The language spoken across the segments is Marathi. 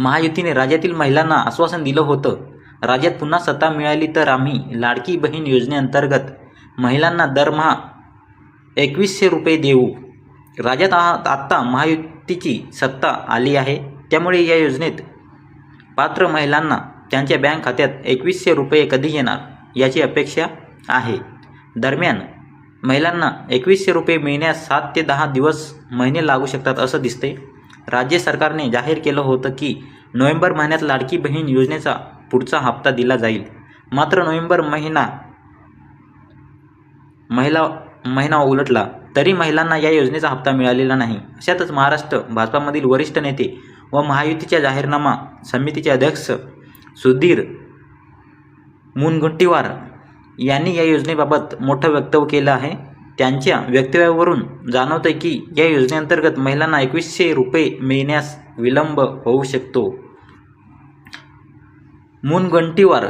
महायुतीने राज्यातील महिलांना आश्वासन दिलं होतं. राज्यात पुन्हा सत्ता मिळाली तर आम्ही लाडकी बहीण योजनेअंतर्गत महिलांना दरमहा एकवीसशे रुपये देऊ. राज्यात आत्ता महायुतीची सत्ता आली आहे. त्यामुळे या योजनेत पात्र महिलांना त्यांच्या बँक खात्यात एकवीसशे रुपये कधी येणार याची अपेक्षा आहे. दरम्यान महिलांना एकवीसशे रुपये मिळण्यास सात ते दहा दिवस महिने लागू शकतात असं दिसतंय. राज्य सरकारने जाहीर केलं होतं की नोव्हेंबर महिन्यात लाडकी बहीण योजनेचा पुढचा हप्ता दिला जाईल. मात्र नोव्हेंबर महिना महिला महिना उलटला तरी महिलांना या योजनेचा हप्ता मिळालेला नाही. अशातच महाराष्ट्र भाजपामधील वरिष्ठ नेते व महायुतीच्या जाहीरनामा समितीचे अध्यक्ष सुधीर मुनगंटीवार यांनी या योजनेबाबत मोठं वक्तव्य केलं आहे. त्यांच्या वक्तव्यावरून जाणवतं की या योजनेअंतर्गत महिलांना एकवीसशे रुपये मिळण्यास विलंब होऊ शकतो. मुनगंटीवार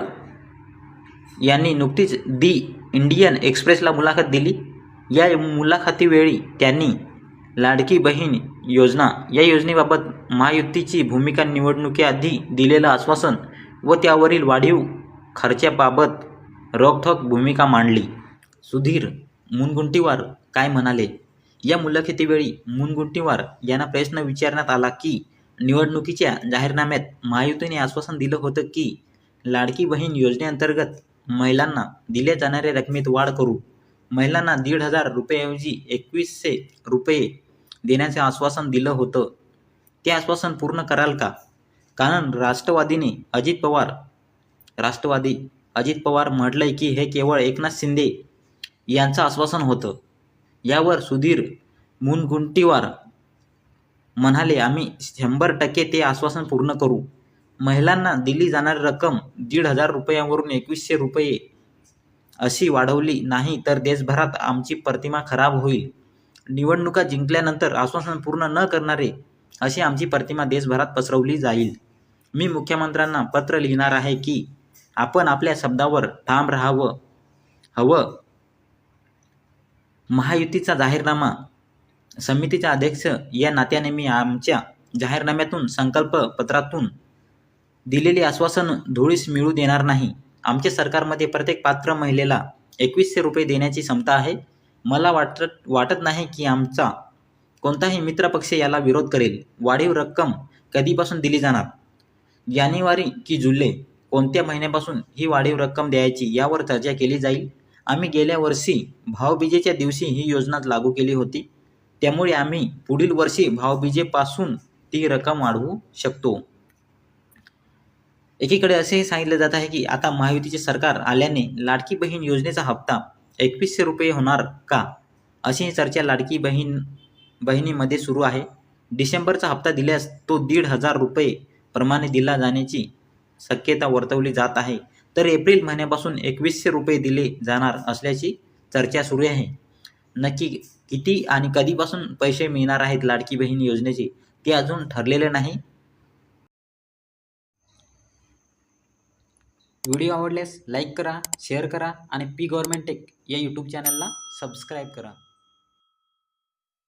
यांनी नुकतीच दी इंडियन एक्सप्रेसला मुलाखत दिली. या मुलाखतीवेळी त्यांनी लाडकी बहीण योजना या योजनेबाबत महायुतीची भूमिका निवडणुकीआधी दिलेलं आश्वासन व त्यावरील वाढीव खर्चाबाबत रोखोक भूमिका मांडली. सुधीर मुनगुंटीवार काय म्हणाले? या मुलाखतीवेळी मुनगुंटीवार यांना प्रश्न विचारण्यात आला की निवडणुकीच्या जाहीरनाम्यात महायुतीने आश्वासन दिलं होतं की लाडकी बहीण योजनेअंतर्गत महिलांना दिल्या जाणाऱ्या रकमेत वाढ करू. महिलांना दीड हजार रुपयाऐवजी एकवीसशे रुपये देण्याचे आश्वासन दिलं होतं. ते आश्वासन पूर्ण कराल का? कारण राष्ट्रवादीने अजित पवार राष्ट्रवादी अजित पवार म्हटलंय की हे केवळ एकनाथ शिंदे यांचं आश्वासन होतं. यावर सुधीर मुनगुंटीवार म्हणाले आम्ही शंभर टक्के ते आश्वासन पूर्ण करू. महिलांना दिली जाणारी रक्कम दीड हजार रुपयावरून एकवीसशे रुपये अशी वाढवली नाही तर देशभरात आमची प्रतिमा खराब होईल. निवडणुका जिंकल्यानंतर आश्वासन पूर्ण न करणारे अशी आमची प्रतिमा देशभरात पसरवली जाईल. मी मुख्यमंत्र्यांना पत्र लिहिणार आहे की आपण आपल्या शब्दावर ठाम राहावं हवं महायुतीचा जाहीरनामा. समितीचा अध्यक्ष या नात्याने मी आमच्या जाहीरनाम्यातून संकल्प पत्रातून दिलेली आश्वासन धुळीस मिळू देणार नाही. आमच्या सरकारमध्ये प्रत्येक पात्र महिलेला एकवीसशे रुपये देण्याची क्षमता आहे. मला वाटत वाटत नाही की आमचा कोणताही मित्रपक्ष याला विरोध करेल. वाढीव रक्कम कधीपासून दिली जाणार? जानेवारी की जुलै कोणत्या महिन्यापासून ही वाढीव रक्कम द्यायची यावर चर्चा केली जाईल. आम्ही गेल्या वर्षी भावबीजेच्या दिवशी ही योजना लागू केली होती. त्यामुळे आम्ही पुढील वर्षी भावबीजेपासून ती रक्कम वाढवू शकतो. एकीकडे असेही सांगितलं जात आहे की आता महायुतीचे सरकार आल्याने लाडकी बहीण योजनेचा हप्ता एकवीसशे रुपये होणार का? अशी ही चर्चा लाडकी बहीण बहिणीमध्ये सुरू आहे. डिसेंबरचा हप्ता दिल्यास तो दीड हजार रुपये प्रमाणे दिला जाण्याची शक्यता वर्तवली जात आहे. तर एप्रिल महिन्यापासून एकवीसशे रुपये दिले जाणार असल्याची चर्चा सुरू आहे. नक्की किती आणि कधीपासून पैसे मिळणार आहेत लाडकी बहीण योजनेचे ते अजून ठरलेले नाही. व्हिडिओ आवडल्यास लाईक करा शेअर करा आणि पी गव्हर्मेंट टेक या यूट्यूब चॅनलला सबस्क्राईब करा.